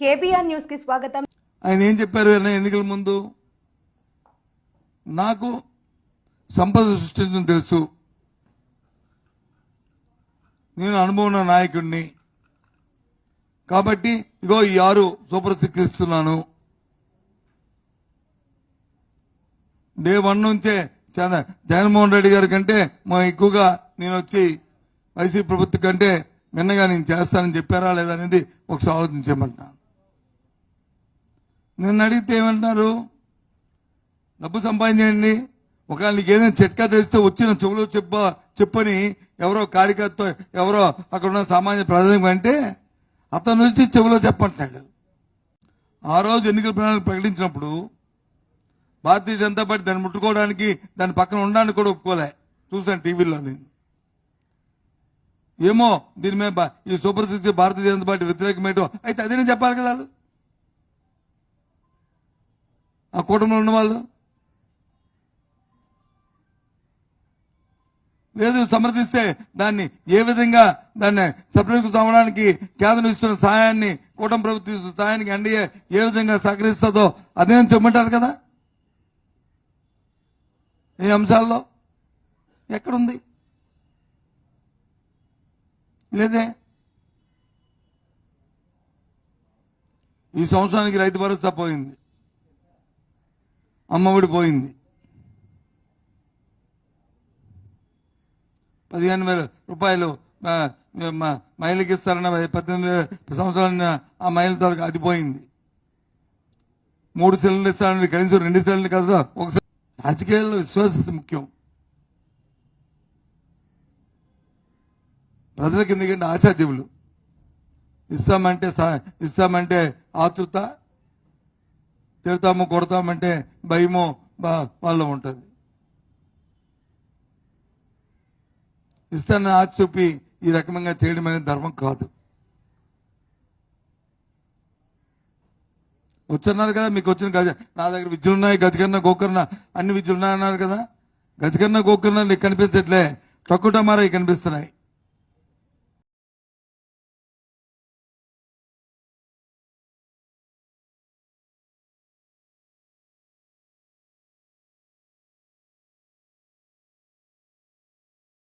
KBR న్యూస్కి స్వాగతం. ఆయన ఏం చెప్పారు ఎన్నికల ముందు? నాకు సంపద సృష్టించడం తెలుసు. నేను అనుభవం ఉన్న నాయకుడిని. కాబట్టి ఇగో ఈ ఆరు సూపర్ సిక్స్ ఇస్తున్నాను. డే వన్ నుంచే చంద్ర జగన్మోహన్ రెడ్డి గారి కంటే మా ఎక్కువగా నేను వచ్చి వైసీపీ ప్రభుత్వం కంటే మిన్నగా నేను చేస్తానని చెప్పారా లేదా అనేది ఒకసారి ఆలోచించమంటున్నాను. నన్ను అడిగితే ఏమంటున్నారు? డబ్బు సంపాదించండి. ఒకవేళ నీకు ఏదైనా చిట్కా తెలిస్తే వచ్చిన చెవులో చెప్ప చెప్పని ఎవరో కార్యకర్త ఎవరో అక్కడ ఉన్న సామాన్య ప్రజలకు అంటే అతను నుంచి చెవులో చెప్పంటున్నాడు. ఆ రోజు ఎన్నికల ప్రణాళిక ప్రకటించినప్పుడు భారతీయ జనతా పార్టీ దాన్ని ముట్టుకోవడానికి దాని పక్కన ఉండడానికి కూడా ఒప్పుకోలే. చూశాను టీవీలో నేను ఏమో దీని మీద బా- ఈ సూపర్ సిక్స్ భారతీయ జనతా పార్టీ వ్యతిరేకమేటో. అయితే అదే నేను చెప్పాలి కదా వాళ్ళు ఆ కూటమిలో ఉన్న వాళ్ళు? లేదు సమర్థిస్తే దాన్ని ఏ విధంగా దాన్ని సపరేట్కు అవ్వడానికి కేంద్రం ఇస్తున్న సహాయాన్ని కూటమి ప్రభుత్వం ఇస్తున్న సహాయానికి ఎన్డీఏ ఏ విధంగా సహకరిస్తుందో అదే చెప్పమంటారు కదా? ఈ అంశాల్లో? ఎక్కడుంది? లేదే? ఈ సంవత్సరానికి రైతు భరోసా పోయింది. అమ్మఒడి పోయింది. పదిహేను వేల రూపాయలు మహిళకి ఇస్తారన్న పద్దెనిమిది వేల సంవత్సరాల ఆ మహిళతో అది పోయింది మూడు సిలిండర్లు ఇస్తారని కనీసం రెండు సిలిండర్లు కదా ఒకసారి రాజకీయాల్లో విశ్వాసత ముఖ్యం. ప్రజలకు ఎందుకంటే ఆశాజీవులు. ఇస్తామంటే ఇస్తామంటే ఆతృత తిడతాము కొడతామంటే భయమో బా వాళ్ళ ఉంటుంది. ఇస్తానని ఆశ చూపి ఈ రకంగా చేయడం అనేది ధర్మం కాదు. వచ్చన్నారు కదా మీకు వచ్చిన గజ నా దగ్గర విద్యలు ఉన్నాయి గజకర్ణ గోకర్ణ అన్ని విద్యలు ఉన్నాయన్నారు కదా? గజకర్ణ గోకర్ణ నీకు కనిపించట్లే. టొక్కుటమారా కనిపిస్తున్నాయి.